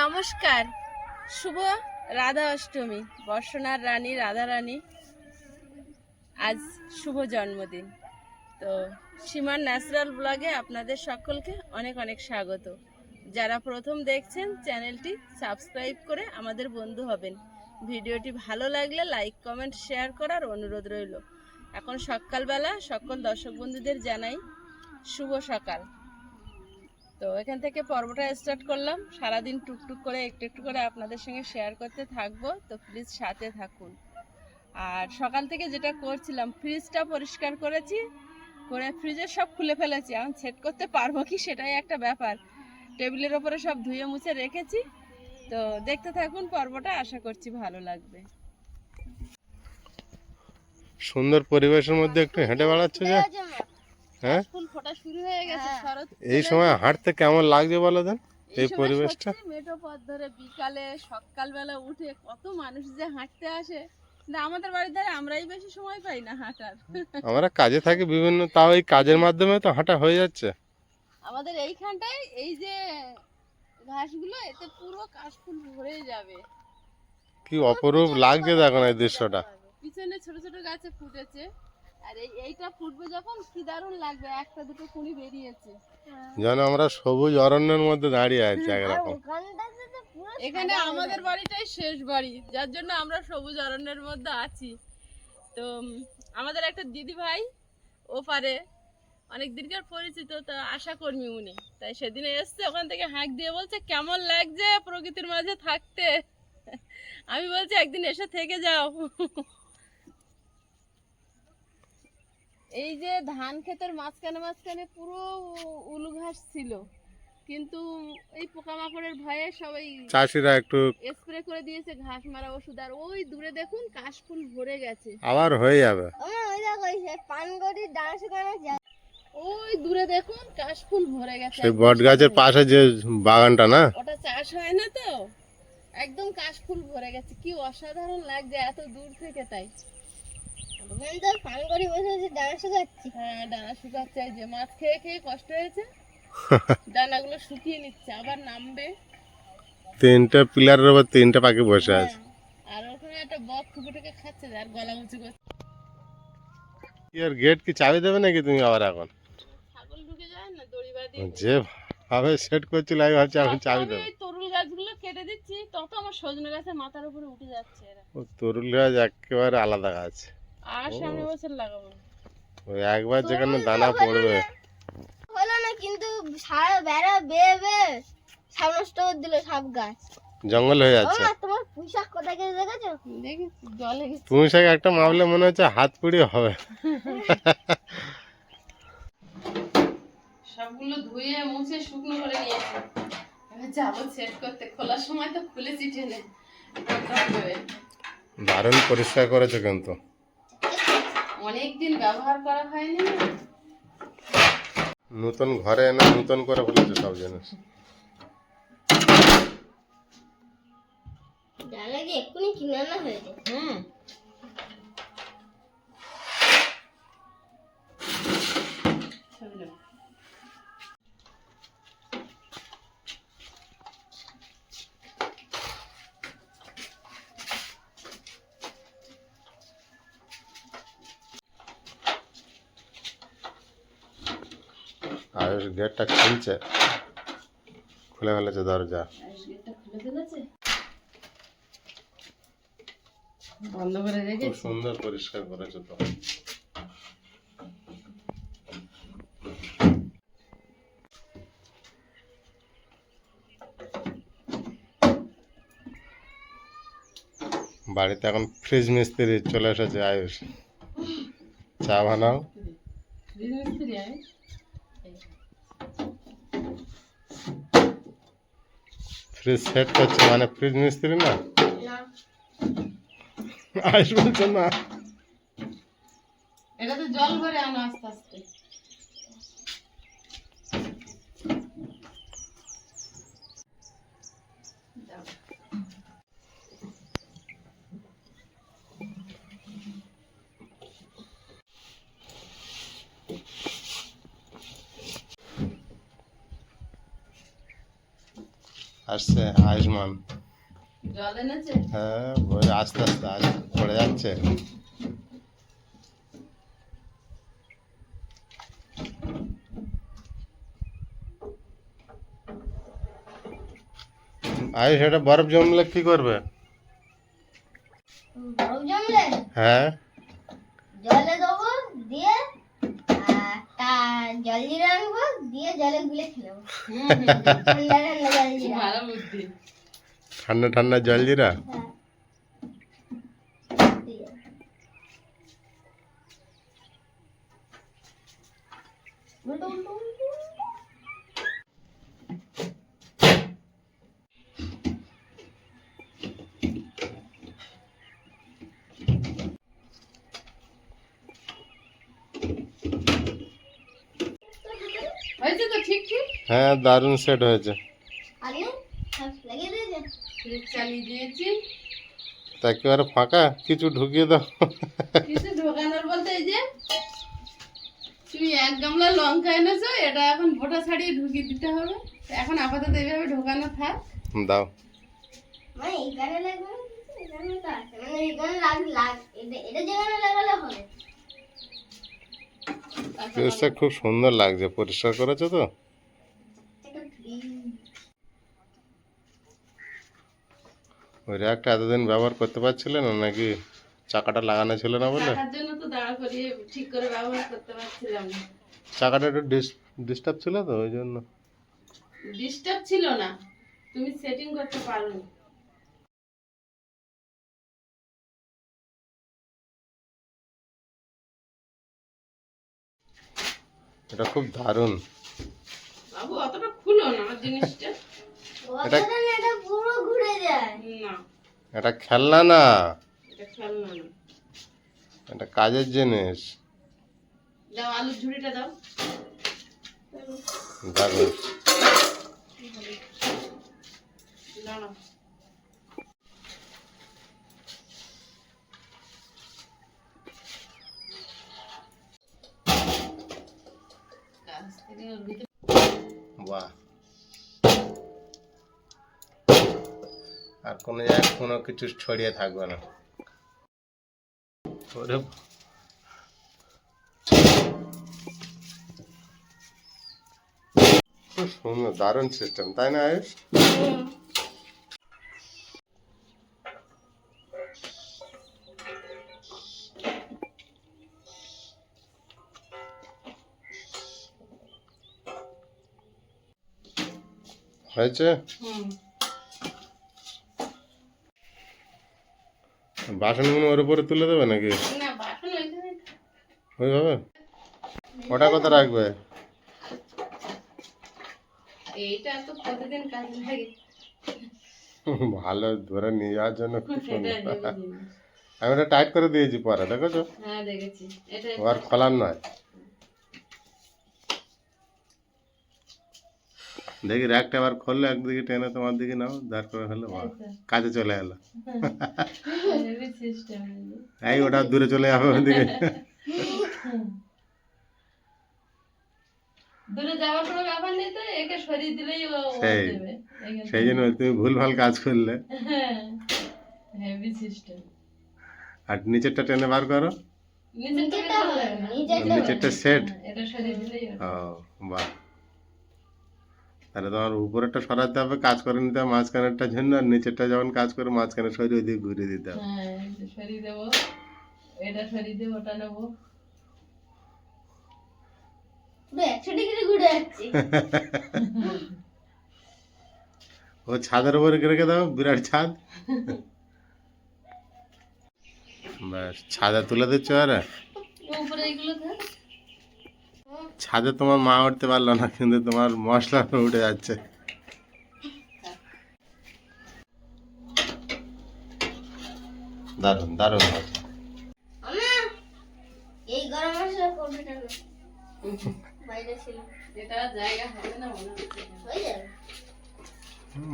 নমস্কার। শুভ রাধা অষ্টমী। বর্ষনার রানী, রাধা রানী, আজ শুভ জন্মদিন। তো সীমার ন্যাচারাল ব্লগে আপনাদের সকলকে অনেক অনেক স্বাগত। যারা প্রথম দেখছেন, চ্যানেলটি সাবস্ক্রাইব করে আমাদের বন্ধু হবেন। ভিডিওটি ভালো লাগলে লাইক, কমেন্ট, শেয়ার করার অনুরোধ রইল। এখন সকালবেলা সকল দর্শক বন্ধুদের জানাই শুভ সকাল। তো এখান থেকে পর্বটা স্টার্ট করলাম। সারাদিন টুকটুক করে একটু একটু করে আপনাদের সঙ্গে শেয়ার করতে থাকব। তো প্লিজ সাথে থাকুন। আর সকাল থেকে যেটা করছিলাম ফ্রিজটা পরিষ্কার করেছি। করে ফ্রিজের সব খুলে ফেলেছি। এখন সেট করতে পারব কি সেটাই একটা ব্যাপার। টেবিলের ওপরে সব ধুয়ে মুছে রেখেছি। তো দেখতে থাকুন পর্বটা আশা করছি ভালো লাগবে। সুন্দর পরিবেশের মধ্যে একটু হেঁটে বেড়াচ্ছ যে? হ্যাঁ? ফুল ফোটা শুরু হয়ে গেছে শরৎ এই সময় হাঁটতে কেমন লাগছে বলো দেন? এই পরিবেশটা? মেঠো পথ ধরে বিকালে সকালবেলা উঠে কত মানুষ যে হাঁটতে আসে। না আমাদের বাড়ির ধারে আমরাই বেশি সময় পাই না হাঁটার। আমরা কাজে থাকি বিভিন্ন তাও এই কাজের মাধ্যমে তো হাঁটা হয়ে যাচ্ছে। আমাদের এইখানটায় এই যে ঘাসগুলো এতে পুরো কাশফুল ভরে যাবে। কি অপরূপ লাগছে দেখো না এই দৃশ্যটা। পিছনে ছোট ছোট গাছে ফুটেছে। আর এইটা ফুটবে যখন কি দারুণ লাগবে একটা দুটো কুড়ি বেরিয়েছে। যেন আমরা সবুজ অরণ্যের মধ্যে দাঁড়িয়ে আছি একরকম। এখানে আমাদের বাড়িটাই শেষ বাড়ি যার জন্য আমরা সবুজ অরণ্যের মধ্যে আছি। তো আমাদের একটা দিদি ভাই ওপারে অনেক দিনকার পরিচিত তো আশা কর্মী উনি। তাই সেদিনে এসছে ওখান থেকে হাঁক দিয়ে বলছে কেমন লাগছে প্রকৃতির মাঝে থাকতে? আমি বলছি একদিন এসে থেকে যাও। এই যে ধান ক্ষেতের মাঝখানে মাঝখানে পুরো উলু ঘাস ছিল। কিন্তু এই পোকামাকড়ের ভয়ে সবাই চাষিরা একটু স্প্রে করে দিয়েছে ঘাস মারা ওষুধ। আর ওই দূরে দেখুন কাশফুল ভরে গেছে। আবার হয়ে যাবে। ওই দূরে দেখুন কাশফুল ভরে গেছে। সেই বট গাছের পাশে যে বাগানটা না? ওটা চাষ হয় না তো? একদম কাশফুল ভরে গেছে। কি অসাধারণ লাগছে এত দূর থেকে তাই। হ্যাঁ ডানা শুকাচ্ছে এই যে মাছ খেয়ে খেয়ে কষ্ট হয়েছে। ডানাগুলো শুকিয়ে নিচ্ছে আবার নামবে। তিনটে পিলারের উপর তিনটে পাখি বসে আছে। হ্যাঁ, আর ওখানে একটা বক খাচ্ছে আর গলা উঁচু করছে। আর গেট কি চাবি দেবে নাকি তুমি আবার এখন? ছাগল ঢুকে যায় না দড়ি যে ভাবে সেট করছিল আমি ভাবছি এখন চাবি দেবো। তরুল গাছগুলো কেটে দিচ্ছি তত আমার সজনে গাছের মাথার উপরে উঠে যাচ্ছে এরা। ও তরুল গাছ একেবারে আলাদা গাছ। আর সামনে বছর লাগাবো। ওই একবার যেখানে দানা পড়বে। হলো না কিন্তু সারা বেড়া বেয়ে বেয়ে সাপ নষ্ট দিল সব গাছ। জঙ্গল হয়ে যাচ্ছে। তোমার পুঁইশাক কোথায় গেছে দেখেছ? দেখি জলে গেছে। একটা মাপলে মনে হচ্ছে হাত পুড়িয়ে হবে। সবগুলো ধুয়ে মুছে শুকনো করে নিয়েছি। এবার যাব সেট করতে। খোলার সময় তো খুলেছি টেনে। দারুণ পরিষ্কার করেছ কিন্তু। অনেকদিন ব্যবহার করা হয়নি। না। নতুন ঘরে এনে নতুন করে ফেলেছে সব জিনিস। জানা কি এক্ষুনি কিনে আনা হয়েছে। হুম। ছবি গেটটা খুলছে। খুলে ফেলেছে দরজা। বন্ধ করে রেখে খুব সুন্দর পরিষ্কার করেছ তো। বাড়িতে এখন ফ্রিজ মিস্ত্রি চলে এসেছে আয়ুষ। চা বানাও। ফ্রিজ মিস্ত্রি আয়ুষ? ফ্রিজ সেট করছে মানে ফ্রিজ মিস্ত্রি না আয়ুষ বলছে না এটাতে জল ভরে আনো আস্তে আস্তে যাও। আর আসছে আয়ুষ্মান জল এনেছে হ্যাঁ ওই আস্তে আস্তে আজ পড়ে যাচ্ছে। আয়ুষ এটা বরফ জমলে কি করবে? বরফ জমলে? হ্যাঁ। জলে দেবো দিয়ে জল জিরে আনব দিয়ে জলে গুলে খেলব। ঠান্ডা ঠান্ডা জল জিরা ভালো বুদ্ধি। ঠান্ডা ঠান্ডা জল জিরা হ্যাঁ হ্যাঁ দারুণ সেট হয়েছে। ফ্রিজ চালিয়ে দিয়েছি। তা একেবারে ফাঁকা কিছু ঢুকিয়ে দাও। কিছু ঢোকানোর বলতে এই যে তুমি এক গামলা লঙ্কা এনেছো এটা এখন ভোটা ছাড়িয়ে ঢুকিয়ে দিতে হবে। এখন আপাতত এইভাবে ঢোকানো থাক। দাও। মানে এখানে লাগবে এখানে তো আছে। মানে এখানে লাগ লাগ এটা- এটা যেখানে লাগালে হবে। খুব সুন্দর লাগছে পরিষ্কার করেছ তো এটা ফ্রিজ ওই র্যাকটা এতদিন ব্যবহার করতে পারছিলে না নাকি চাকাটা লাগানো ছিল না বলে? জন্য তো দাঁড়া করিয়ে ঠিক করে ব্যবহার করতে পারছিলাম না। চাকাটা একটু ডিস্টার্ব ছিল তো ওই জন্য? ডিস্টার্ব ছিল না তুমি সেটিং করতে পারো এটা খুব দারুণ। বাবু অতটা খুলো না আমার জিনিসটা। এটা- অতটা না, এটা পুরো ঘুরে যায়। এটা খেলনা না? এটা কাজের জিনিস। দাও আলুর ঝুড়িটা দাও। বাহ। আর কোনো জায়গায় কোনো কিছু ছড়িয়ে থাকবে না। খুব সুন্দর দারুণ সিস্টেম তাই না আয়ুষ? হয়েছে? হুম। বাসনগুলো ওর উপরে তুলে দেবে নাকি? ওইভাবে? ওটা কথা রাখবে? এইটা তো প্রতিদিন কাজে লাগে। ভালো ধরে নিয়ে যাওয়ার জন্য খুব এটা সুন্দর আমি ওটা টাইট করে দিয়েছি পরে দেখেছ? হ্যাঁ দেখেছি। এটা আর খোলার নয়। দেখি র্যাকটা আবার খুললে একদিকে টেনে তোমার দিকে নাও দাঁড় করে হলে বাহ, কাজে চলে এলো। এই ওটা দূরে চলে যাবে ওদিকে। দূরে যাওয়ার কোনো ব্যাপার নেই তো একে সরিয়ে দিলেই ও ও সেই। সেই জন্য তুমি ভুল ভালো কাজ করলে। হ্যাঁ হেভি সিস্টেম আর নিচেরটা টেনে বার করো। নিচেরটা সেট হ্যাঁ, এটা সরিয়ে দিলেই হবে। ও বাহ। তাহলে তোমার উপরেরটা সরাতে হবে কাজ করে নিতে হবে মাঝখানেরটার জন্য আর নিচেরটা যখন কাজ করে মাঝখানে সরিয়ে ওইদিকে ঘুরিয়ে দিতে হবে। হ্যাঁ সরিয়ে দেবো এটা সরিয়ে দেবো ওটা নেব। পুরো একশো ডিগ্রি ঘুরে যাচ্ছে। ও ছাদের উপরে রেখে দাও বিরাট ছাদ। ব্যাস ছাদে তুলে দিচ্ছ আর। উপরে এগুলো ছাদে তোমার মা উঠতে পারল না কিন্তু তোমার মশলা উঠে যাচ্ছে। দারুণ দারুণ। এই গরম মশলা করবে কেন? বাইরে ছিল। এটা জায়গা হবে না মনে হচ্ছে। হয়ে যাবে।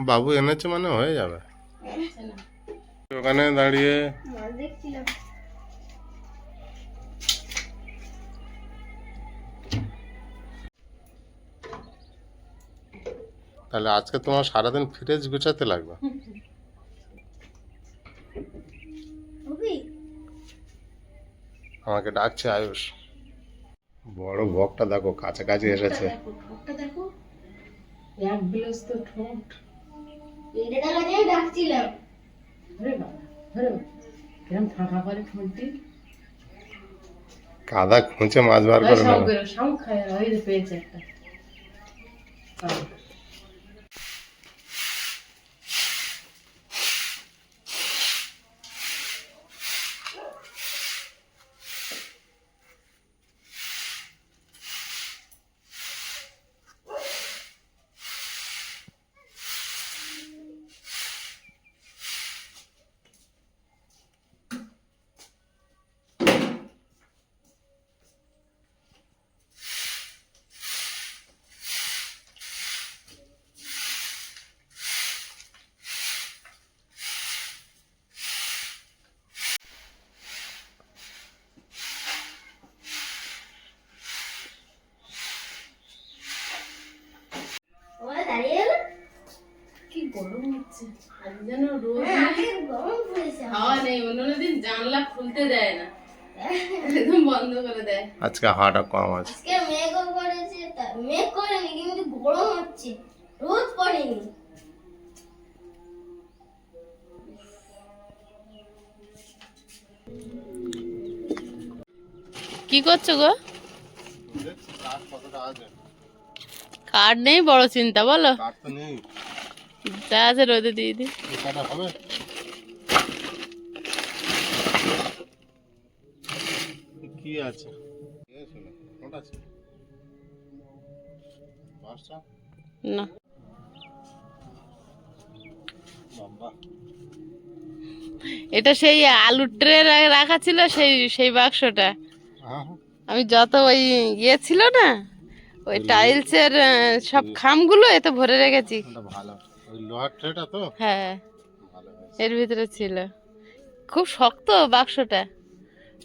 বাবু এনেছে মানে হয়ে যাবে। হচ্ছে ওখানে দাঁড়িয়ে দেখছিলাম। তাহলে আজকে তোমার সারাদিন ফ্রিজ গুছাতে লাগবে? আমাকে ডাকছে আয়ুষ। বড় বকটা দেখো কাছাকাছি এসেছে। দেখো ঠোঁটটা দেখো। এক বিলস্ত ঠোঁট। এটার কাছে ডাকছিলাম ধরে বাবা ধরে বাবা কিরম ফাঁকা করে ঠোঁটটি কাদা খুঁচে মাছ বার করে শামুক নেব বেরো শামুক খায় ওই যে পেয়েছে একটা শামুক। ওরা দাঁড়িয়ে গেল কি গরম হচ্ছে আজ যেন রোদ হ্যাঁ নেই। আজকে গরম পড়েছে হাওয়া নেই অন্য দিন জানলা খুলতে দেয় না একদম বন্ধ করে দেয় আজকে হাওয়াটা কম আছে। আজকে মেঘও করেছে তা- মেঘ করেনি কিন্তু গরম হচ্ছে রোদ পড়েনি। কি করছ গো? কাঠ নেই বড় চিন্তা বলো। যা আছে রোদে দিয়ে দি হবে কি আছে? না? এটা সেই আলুর ট্রে রাখা ছিল সেই সেই বাক্সটা। হ্যাঁ আমি যত ওই ইয়ে ছিল না ওই টাইলসের সব খামগুলো এতে ভরে রেখেছি। ভালো। লোহার ট্রেটা তো? হ্যাঁ। এর ভিতরে ছিল। খুব শক্ত বাক্সটা।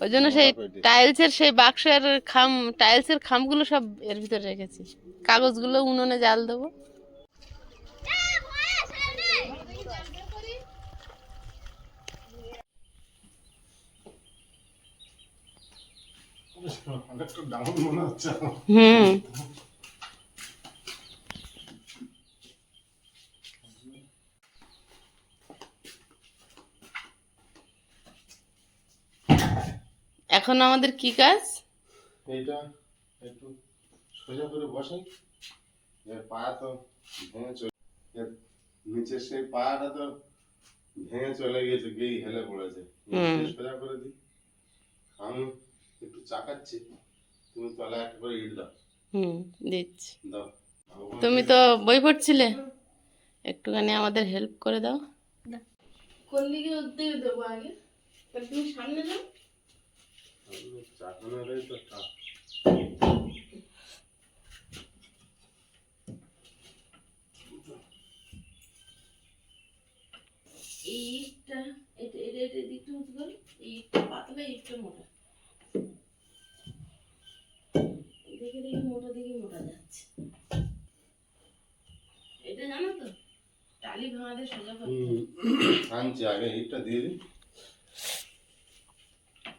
ওই জন্য সেই টাইলসের সেই বাক্সের খাম টাইলসের খামগুলো সব এর ভিতরে রেখেছি। কাগজগুলো উনুনে জাল দেবো। হুম। এখন আমাদের কি কাজ? এইটা একটু সোজা করে এর পায়া তো ভেঙে চলে নিচের সেই পায়াটা তো ভেঙে চলে গেছে গেই হেলে পড়েছে। সোজা করে দিই। আমি একটু চাকাচ্ছি তুমি তলায় একটা করে ইট দাও। হুম দিচ্ছি। দাও। তুমি তো বই পড়ছিলে? একটুখানি আমাদের হেল্প করে দাও। কোন দিকে উদ্যোগ দেবো আগে? তুমি সামনে যাও মোটা। দেখে মোটা যাচ্ছে। এটা জানো তো? টালি ভাঙাতে সোজা করতে। আগে ইটটা দিয়ে দিই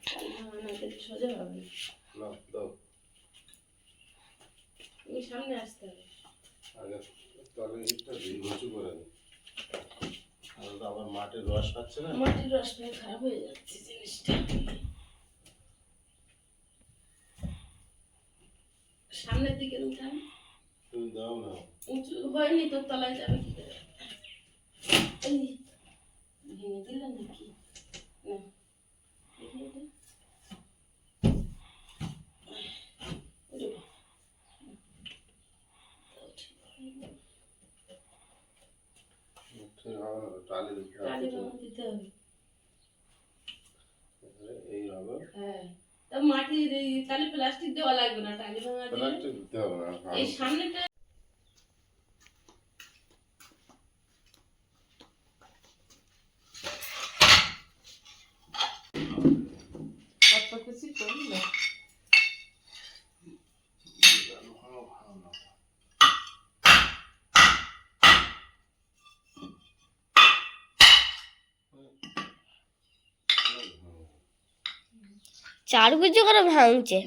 টালি ভাঙাতে সোজা হবে না। না দাও তুমি সামনে আসতে হবে। তবে ইটটা উঁচু করে তো আবার মাটির রস পাচ্ছে না? মাটির রসটা খারাপ হয়ে যাচ্ছে জিনিসটা। সামনের দিকে উঠান তুমি দাও না। উঁচু হয়নি তোর তলায় যাবে কি করে? এই ভেঙে দিলে নাকি? না দেখি এটা। ওরে বাবা। ঠিক হবে না টালি দিতে টালি হবে ভাঙা দিতে হবে এই হবে হ্যাঁ তা মাটি এই- তাহলে প্লাস্টিক দেওয়া লাগবে না টালি ভাঙা দিলে প্লাস্টিক দিতে হবে না এই সামনেটা কত খুশি করল চার কিছু করে ভাঙছে।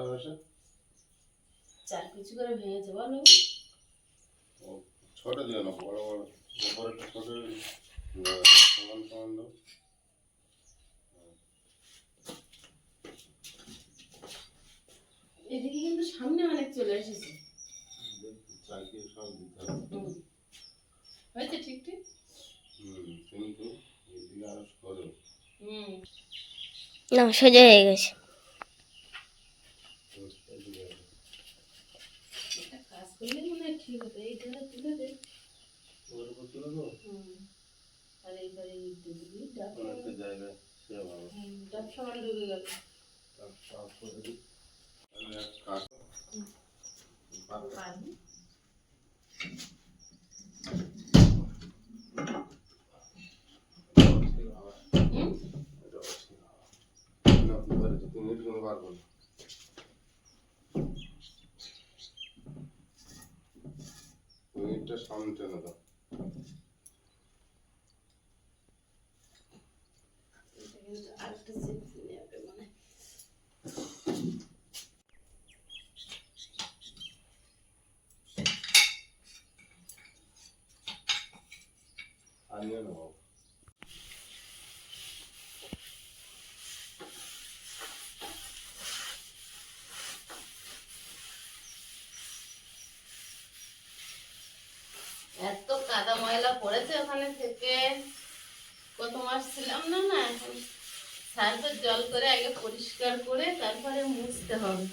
হয়েছে চার কিছু করে ভেঙেছে বলো ও ছোট দিও না বড় বড়। উপরেটা ছোট সমান সমান দাও। এদিকে কিন্তু সামনে অনেক চলে এসেছে চাকিয়ে সব দিতে হবে হুম। হয়েছে ঠিক ঠিক হুম কিন্তু এদিকে আরও সরো হুম না সোজা হয়ে গেছে এদিকে আরও। একটা কাজ করলে মনে হয় ঠিক হতো এই ধারে তুলে দে ওর উপর তুলে দাও হুম আর এইবারে এই দিবি ডাব অনেকটা জায়গা সে ভালো হুম, ডাব সমান ঢুকে গেল সাফ করে দিই আমি এক কাজ পারব। পারবি হুম না, ধরেছি, করো। তুমি এটা সামনে টেনে দাও। এটা কিন্তু আরেকটা সেট নেবে মানে আর নিয়ে নাও। এত কাদা ময়লা পড়েছে ওখানে থেকে। কত মাস ছিলাম না না, এখন সার্ফের জল করে আগে পরিষ্কার করে তারপরে মুছতে হবে।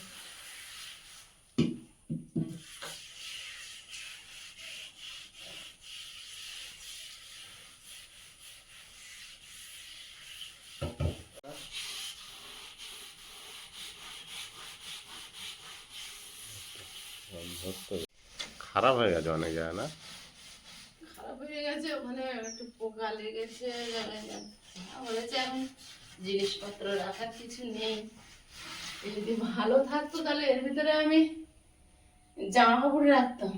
খারাপ হয়ে গেছে অনেক জায়গা না খারাপ হয়ে গেছে ওখানে একটু পোকা লেগেছে হয়েছে এখন জিনিসপত্র রাখার কিছু নেই। যদি ভালো থাকতো তাহলে এর ভিতরে আমি জামা কাপড় রাখতাম।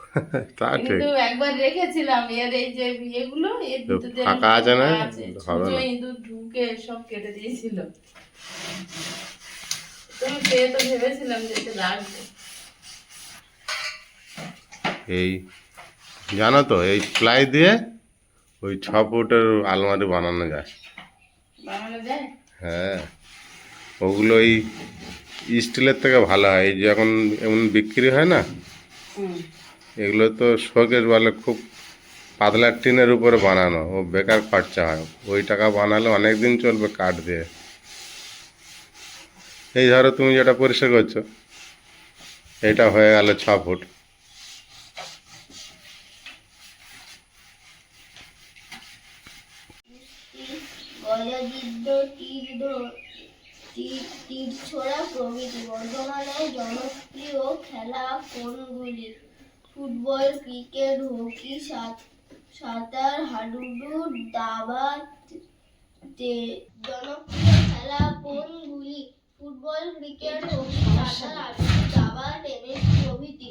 তা কিন্তু একবার রেখেছিলাম এর এই যে ইয়েগুলো এর ভিতরে ফাঁকা আছে না? ইঁদুর ঢুকে সব কেটে দিয়েছিল। তুমি পেয়ে তো ভেবেছিলাম যে এটা রাখব। এই জানো তো এই প্লাই দিয়ে ওই ছ ফুটের আলমারি বানানো যায়। হ্যাঁ। ওগুলো ওই স্টিলের থেকে ভালো হয়। এই যে এখন এমন বিক্রি হয় না? এগুলো তো শোকের বলে খুব পাতলা টিনের উপরে বানানো। ও বেকার খরচা হয়। ওই টাকা বানালে অনেক দিন চলবে কাঠ দিয়ে। এই ধরো তুমি যেটা পরিষ্কার করছ এটা হয়ে গেল ছ ফুট। গজযুদ্ধ তীর ছোড়া প্রভৃতি বর্তমানে জনপ্রিয় খেলা কোনগুলি? ফুটবল, ক্রিকেট, হকি, সাঁত- সাঁতার, হাডুডু, দাবা জনপ্রিয় খেলা কোনগুলি? ফুটবল, ক্রিকেট, হকি, সাঁতার, হাডুডু, দাবা, টেনিস প্রভৃতি।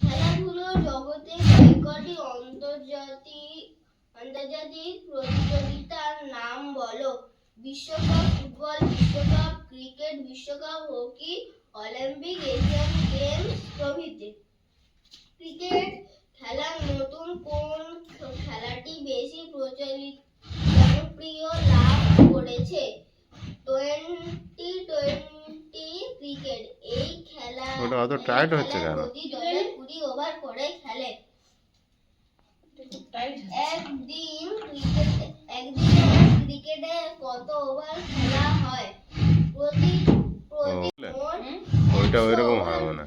খেলাধুলোর জগতে কয়েকটি আন্তর্জাতিক আন্তর্জাতিক বলো বিশ্বকাপ ফুটবল বিশ্বকাপ ক্রিকেট বিশ্বকাপ হকি অলিম্পিক এশিয়ান গেমস প্রভৃতি। ক্রিকেট খেলার নতুন কোন খেলাটি বেশি প্রচলিত জনপ্রিয় লাভ করেছে। টোয়েন্টি টোয়েন্টি ক্রিকেট এই খেলা ওটা অত টাইট হচ্ছে কেন? প্রতি দলে কুড়ি ওভার করে খেলে। একদিন ক্রিকেট একদিন ক্রিকেটে কত ওভার খেলা হয়? প্রতি ওইটা ওইরকম হবে না।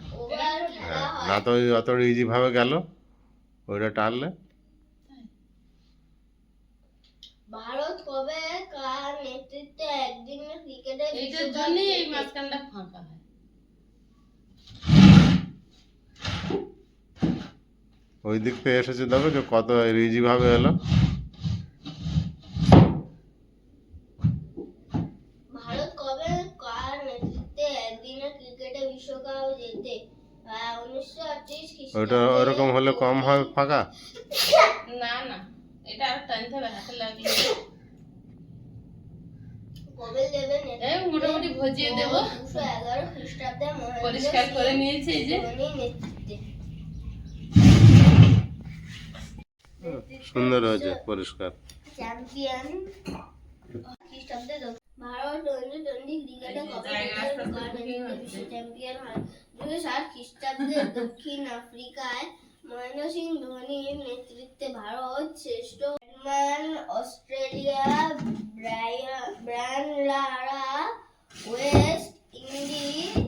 হ্যাঁ না তো অত ইজিভাবে গেল? ওইটা টানলে? ভারত কবে কার নেতৃত্বে একদিনের ক্রিকেটে জন্যই এই? মাঝখানটা ফাঁকা হয়। ওই দিক থেকে এসেছে দেখো যে কত ইজিভাবে এলো ভারত কবে কার নেতৃত্বে একদিনের ক্রিকেটে বিশ্বকাপ জেতে উনিশশো ওইটা ওরকম হলে কম হবে ফাঁকা? না না। এটা আর টানতে হবে হাতে লাগলে মোটামুটি ভজিয়ে দেবো। পরিষ্কার করে নিয়েছি এই যে। সুন্দর হয়েছে পরিষ্কার। চ্যাম্পিয়ন। খ্রিস্টাব্দে দক্ষিণ- ভারত ক্রিকেটে কবে চ্যাম্পিয়ন হয়। সাত খ্রিস্টাব্দে দক্ষিণ আফ্রিকায় মহেন্দ্র সিং ধোনির নেতৃত্বে ভারত শ্রেষ্ঠ batsman Australia Brian Brian Lara West Indies